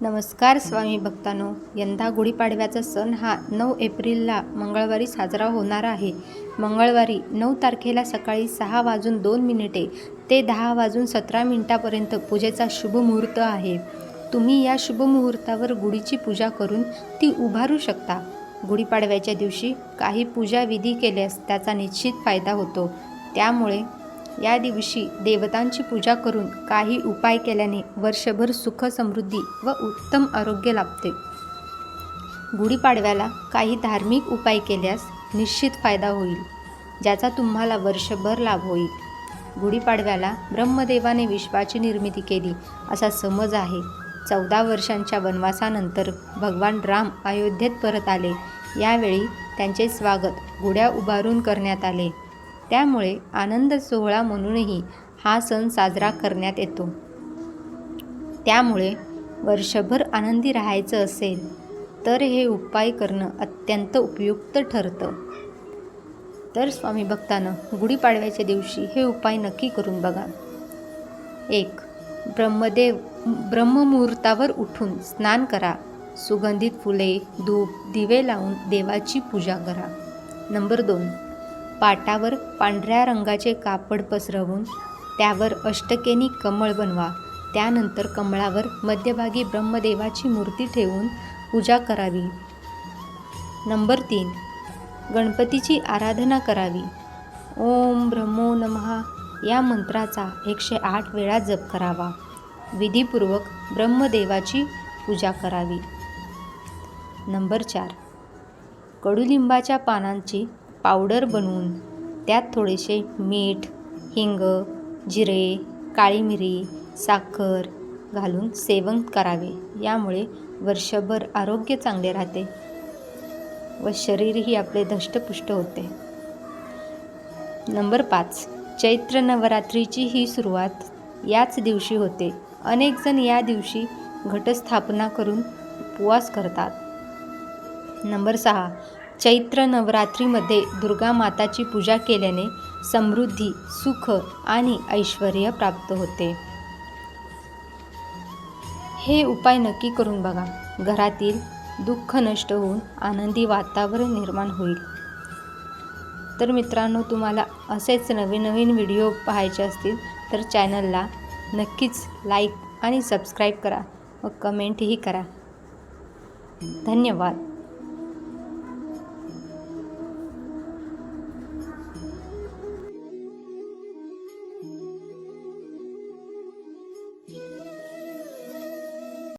नमस्कार स्वामी भक्तांनो यंदा गुढीपाडव्याचा सण हा नऊ एप्रिलला मंगळवारी साजरा होणार आहे. मंगळवारी नऊ तारखेला सकाळी सहा वाजून दोन मिनिटे ते दहा वाजून सतरा मिनिटापर्यंत पूजेचा शुभ मुहूर्त आहे. तुम्ही या शुभ मुहूर्तावर गुढीची पूजा करून ती उभारू शकता. गुढीपाडव्याच्या दिवशी काही पूजा विधी केल्यास त्याचा निश्चित फायदा होतो. त्यामुळे या दिवशी देवतांची पूजा करून काही उपाय केल्याने वर्षभर सुख समृद्धी व उत्तम आरोग्य लाभते. गुढीपाडव्याला काही धार्मिक उपाय केल्यास निश्चित फायदा होईल ज्याचा तुम्हाला वर्षभर लाभ होईल. गुढीपाडव्याला ब्रह्मदेवाने विश्वाची निर्मिती केली असा समज आहे. चौदा वर्षांच्या वनवासानंतर भगवान राम अयोध्येत परत आले. यावेळी त्यांचे स्वागत गुढ्या उभारून करण्यात आले. त्यामुळे आनंद सोहळा म्हणूनही हा सण साजरा करण्यात येतो. त्यामुळे वर्षभर आनंदी राहायचं असेल तर हे उपाय करणं अत्यंत उपयुक्त ठरतं. तर स्वामी भक्तानं गुढीपाडव्याच्या दिवशी हे उपाय नक्की करून बघा. एक ब्रह्मदेव ब्रह्ममुहूर्तावर उठून स्नान करा. सुगंधित फुले धूप दिवे लावून देवाची पूजा करा. नंबर दोन पाटावर पांढऱ्या रंगाचे कापड पसरवून त्यावर अष्टकेनी कमळ बनवा. त्यानंतर कमळावर मध्यभागी ब्रह्मदेवाची मूर्ती ठेवून पूजा करावी. नंबर तीन. गणपतीची आराधना करावी. ओम ब्रह्मो नमहा या मंत्राचा एकशे आठ वेळा जप करावा. विधीपूर्वक ब्रह्मदेवाची पूजा करावी. नंबर चार. कडुलिंबाच्या पानांची पावडर बनवून त्यात थोडेसे मीठ हिंग जिरे काळी मिरी साखर घालून सेवन करावे. यामुळे वर्षभर आरोग्य चांगले राहते व शरीरही आपले धष्टपुष्ट होते. नंबर पाच. चैत्र नवरात्रीची ही सुरुवात याच दिवशी होते. अनेकजण या दिवशी घटस्थापना करून उपवास करतात. नंबर सहा. चैत्र नवरात्रीमध्ये दुर्गा माताची पूजा केल्याने समृद्धी सुख आणि ऐश्वर प्राप्त होते. हे उपाय नक्की करून बघा. घरातील दुःख नष्ट होऊन आनंदी वातावरण निर्माण होईल. तर मित्रांनो तुम्हाला असेच नवीन नवीन व्हिडिओ पाहायचे असतील तर चॅनलला नक्कीच लाईक आणि सबस्क्राईब करा व कमेंटही करा. धन्यवाद.